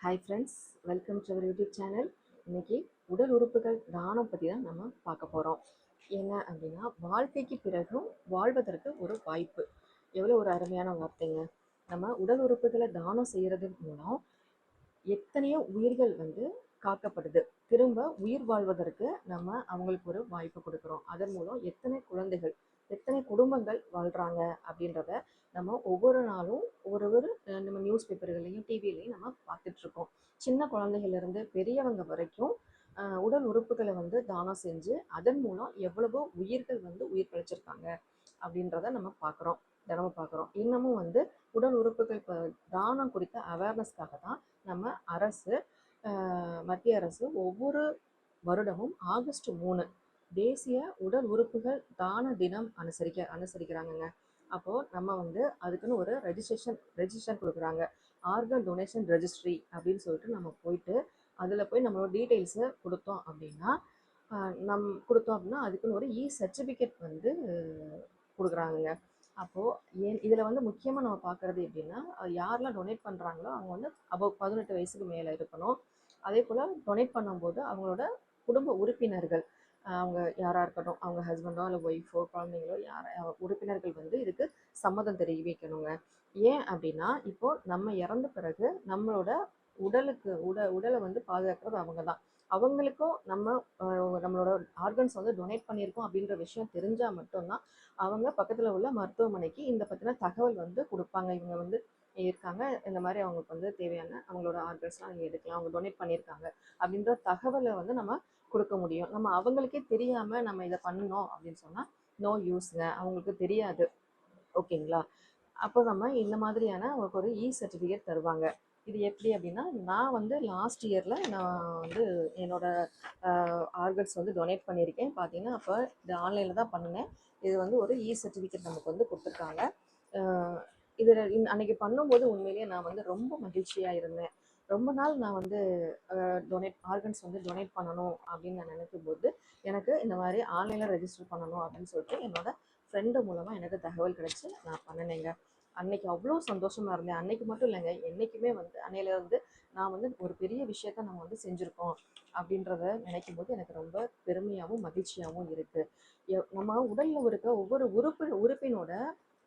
Hi friends welcome to our YouTube channel இன்னைக்கு உடல் உறுப்புகள் தானம் பற்றி தான் நம்ம பார்க்க போகிறோம் என்ன அப்படின்னா வாழ்க்கைக்கு பிறகும் வாழ்வதற்கு ஒரு வாய்ப்பு. எவ்வளோ ஒரு அருமையான வார்த்தைங்க. நம்ம உடல் உறுப்புகளை தானம் செய்கிறது மூலம் எத்தனையோ உயிர்கள் வந்து காக்கப்படுது. திரும்ப உயிர் வாழ்வதற்கு நம்ம அவங்களுக்கு ஒரு வாய்ப்பு கொடுக்குறோம். அதன் மூலம் எத்தனை குழந்தைகள் எத்தனை குடும்பங்கள் வாழ்கிறாங்க அப்படின்றத நம்ம ஒவ்வொரு நாளும் ஒரு ஒரு நம்ம நியூஸ் பேப்பர்களையும் டிவிலையும் நம்ம பார்த்துட்ருக்கோம். சின்ன குழந்தைகள்லேருந்து பெரியவங்க வரைக்கும் உடல் உறுப்புகளை வந்து தானம் செஞ்சு அதன் மூலம் எவ்வளவோ உயிர்கள் வந்து உயிர் பிழைச்சிருக்காங்க அப்படின்றத நம்ம பார்க்குறோம் தினமும் பார்க்குறோம். இன்னமும் வந்து உடல் உறுப்புகள் இப்போ தானம் குறித்த அவேர்னஸ்க்காக தான் நம்ம அரசு மத்திய அரசு ஒவ்வொரு வருடமும் ஆகஸ்ட் மூணு தேசிய உடல் உறுப்புகள் தான தினம் அனுசரிக்க அனுசரிக்கிறாங்கங்க. அப்போது நம்ம வந்து அதுக்குன்னு ஒரு ரெஜிஸ்ட்ரேஷன் ரெஜிஸ்ட்ரேஷன் கொடுக்குறாங்க. ஆர்கன் டொனேஷன் ரெஜிஸ்ட்ரி அப்படின்னு சொல்லிட்டு நம்ம போயிட்டு அதில் போய் நம்மளோட டீட்டெயில்ஸை கொடுத்தோம் அப்படின்னா நம் கொடுத்தோம் அப்படின்னா அதுக்குன்னு ஒரு இ சர்டிஃபிகேட் வந்து கொடுக்குறாங்கங்க. அப்போது ஏன் இதில் வந்து முக்கியமாக நம்ம பார்க்குறது எப்படின்னா யாரெல்லாம் டொனேட் பண்ணுறாங்களோ அவங்க வந்து அபவ் பதினெட்டு வயசுக்கு மேலே இருக்கணும். அதே போல் டொனேட் பண்ணும்போது அவங்களோட குடும்ப உறுப்பினர்கள் அவங்க யாராக இருக்கட்டும் அவங்க ஹஸ்பண்டோ இல்லை ஒய்ஃபோ குழந்தைங்களோ யார் உறுப்பினர்கள் வந்து இதுக்கு சம்மதம் தெரிவிக்கணுங்க. ஏன் அப்படின்னா இப்போ நம்ம இறந்த பிறகு நம்மளோட உடலுக்கு உட உடலை வந்து பாதுகாக்கிறது அவங்க தான் அவங்களுக்கும் நம்ம நம்மளோட ஆர்கன்ஸ் வந்து டொனேட் பண்ணியிருக்கோம் அப்படின்ற விஷயம் தெரிஞ்சால் மட்டும்தான் அவங்க பக்கத்தில் உள்ள மருத்துவமனைக்கு இந்த பற்றின தகவல் வந்து கொடுப்பாங்க. இவங்க வந்து இருக்காங்க. இந்த மாதிரி அவங்களுக்கு வந்து தேவையான அவங்களோட ஆர்டர்ஸ்லாம் நீங்கள் எடுக்கலாம். அவங்க டொனேட் பண்ணியிருக்காங்க. அப்படின்ற தகவலை வந்து நம்ம கொடுக்க முடியும். நம்ம அவங்களுக்கே தெரியாமல் நம்ம இதை பண்ணணும் அப்படின்னு சொன்னால் நோ யூஸ்ங்க அவங்களுக்கு தெரியாது. ஓகேங்களா? அப்போ நம்ம இந்த மாதிரியான அவங்களுக்கு ஒரு இ சர்டிஃபிகேட் தருவாங்க. இது எப்படி அப்படின்னா நான் வந்து லாஸ்ட் இயரில் நான் வந்து என்னோட ஆர்கன்ஸ் வந்து டொனேட் பண்ணியிருக்கேன். பார்த்தீங்கன்னா அப்போ இது ஆன்லைனில் தான் பண்ணினேன். இது வந்து ஒரு இ சர்டிஃபிகேட் நமக்கு வந்து கொடுத்துருக்காங்க. இதில் அன்னைக்கு பண்ணும்போது உண்மையிலேயே நான் வந்து ரொம்ப மகிழ்ச்சியாக இருந்தேன். ரொம்ப நாள் நான் வந்து டொனேட் ஆர்கன்ஸ் வந்து டொனேட் பண்ணணும் அப்படின்னு நான் நினைக்கும் போது எனக்கு இந்த மாதிரி ஆன்லைனில் ரெஜிஸ்டர் பண்ணணும் அப்படின்னு சொல்லிட்டு என்னோட ஃப்ரெண்டு மூலமாக எனக்கு தகவல் கிடைச்சி நான் பண்ணினேங்க. அன்னைக்கு அவ்வளோ சந்தோஷமாக இருந்தேன். அன்னைக்கு மட்டும் இல்லைங்க என்றைக்குமே வந்து அன்னையிலேருந்து நான் வந்து ஒரு பெரிய விஷயத்த நம்ம வந்து செஞ்சுருக்கோம் அப்படின்றத நினைக்கும் போது எனக்கு ரொம்ப பெருமையாகவும் மகிழ்ச்சியாகவும் இருக்குது எ- நம்ம உடலில் இருக்க ஒவ்வொரு உறுப்பு உறுப்பினோட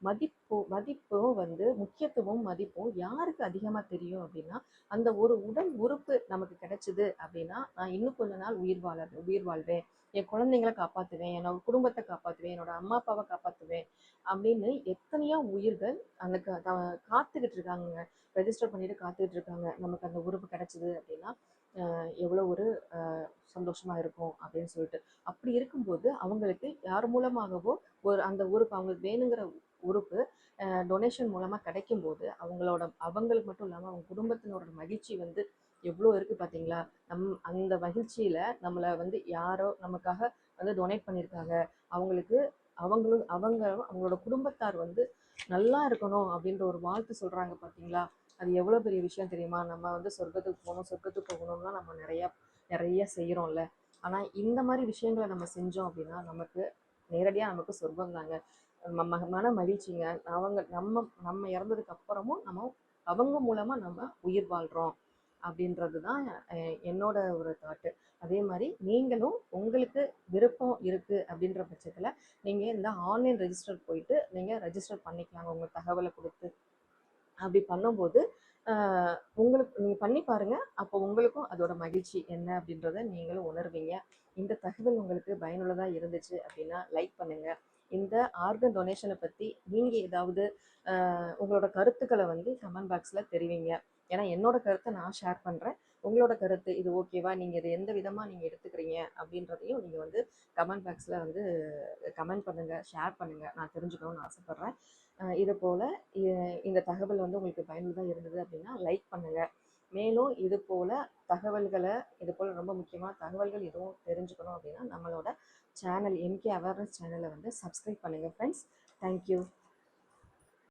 மதிப்பு மதிப்பும் வந்து முக்கியத்துவம் மதிப்பும் யாருக்கு அதிகமாக தெரியும் அப்படின்னா அந்த ஒரு உடல் உறுப்பு நமக்கு கிடைச்சிது அப்படின்னா நான் இன்னும் கொஞ்ச நாள் உயிர் வாழ உயிர் வாழ்வேன். என் குழந்தைங்களை காப்பாற்றுவேன் என்னோட குடும்பத்தை காப்பாற்றுவேன் என்னோட அம்மா அப்பாவை காப்பாற்றுவேன் அப்படின்னு எத்தனையோ உயிர்கள் அந்த க- காத்துக்கிட்டு இருக்காங்க ரெஜிஸ்டர் பண்ணிட்டு காத்துக்கிட்டு இருக்காங்க. நமக்கு அந்த உறுப்பு கிடைச்சிது அப்படின்னா எவ்வளோ ஒரு சந்தோஷமாக இருக்கும் அப்படின்னு சொல்லிட்டு. அப்படி இருக்கும்போது அவங்களுக்கு யார் மூலமாகவோ ஒரு அந்த உறுப்பு அவங்களுக்கு வேணுங்கிற உறுப்பு டொனேஷன் மூலமாக கிடைக்கும்போது அவங்களோட அவங்களுக்கு மட்டும் இல்லாமல் அவங்க குடும்பத்தினோட மகிழ்ச்சி வந்து எவ்வளோ இருக்குது பார்த்தீங்களா நம் அந்த மகிழ்ச்சியில் நம்மளை வந்து யாரோ நமக்காக வந்து டொனேட் பண்ணியிருக்காங்க அவங்களுக்கு அவங்களும் அவங்க அவங்களோட குடும்பத்தார் வந்து நல்லா இருக்கணும் அப்படின்ற ஒரு வாழ்த்து சொல்கிறாங்க பார்த்தீங்களா அது எவ்வளோ பெரிய விஷயம் தெரியுமா? நம்ம வந்து சொர்க்கத்துக்கு போகணும் சொர்க்கத்துக்கு போகணும்னா நம்ம நிறையா நிறைய செய்கிறோம்ல ஆனால் இந்த மாதிரி விஷயங்களை நம்ம செஞ்சோம் அப்படின்னா நமக்கு நேரடியாக நமக்கு சொர்க்கம் தாங்க. ம மன மகிழ்ச்சிங்க. அவங்க நம்ம நம்ம இறந்ததுக்கு அப்புறமும் நம்ம அவங்க மூலமாக நம்ம உயிர் வாழ்கிறோம் அப்படின்றது தான் என்னோட ஒரு தாட்டு அதே மாதிரி நீங்களும் உங்களுக்கு விருப்பம் இருக்குது அப்படின்ற பட்சத்தில் நீங்கள் இந்த ஆன்லைன் ரெஜிஸ்டர் போயிட்டு நீங்கள் ரெஜிஸ்டர் பண்ணிக்கலாங்க. உங்கள் தகவலை கொடுத்து அப்படி பண்ணும்போது உங்களுக்கு நீங்கள் பண்ணி பாருங்கள் அப்போ உங்களுக்கும் அதோட மகிழ்ச்சி என்ன அப்படின்றத நீங்களும் உணர்வீங்க. இந்த தகவல் உங்களுக்கு பயனுள்ளதாக இருந்துச்சு அப்படின்னா லைக் பண்ணுங்கள் இந்த ஆர்கன் டொனேஷனை பற்றி நீங்கள் ஏதாவது உங்களோட கருத்துக்களை வந்து கமெண்ட் பாக்ஸில் தெரிவிங்க. ஏன்னா என்னோட கருத்தை நான் ஷேர் பண்ணுறேன் உங்களோட கருத்து இது ஓகேவா நீங்கள் இது எந்த விதமாக நீங்கள் எடுத்துக்கிறீங்க? அப்படின்றதையும் நீங்கள் வந்து கமெண்ட் பாக்ஸில் வந்து கமெண்ட் பண்ணுங்கள் ஷேர் பண்ணுங்கள் நான் தெரிஞ்சுக்கணும்னு ஆசைப்பட்றேன். இது போல் இந்த தகவல் வந்து உங்களுக்கு பயனுள்ளதாக இருந்தது அப்படின்னா லைக் பண்ணுங்கள் மேலும் இது போல் தகவல்களை இது போல் ரொம்ப முக்கியமான தகவல்கள் எதுவும் தெரிஞ்சுக்கணும் அப்படின்னா நம்மளோட சேனல் எம்கே அவேர்னஸ் சேனலை வந்து சப்ஸ்கிரைப் பண்ணுங்கள் ஃப்ரெண்ட்ஸ் தேங்க்யூ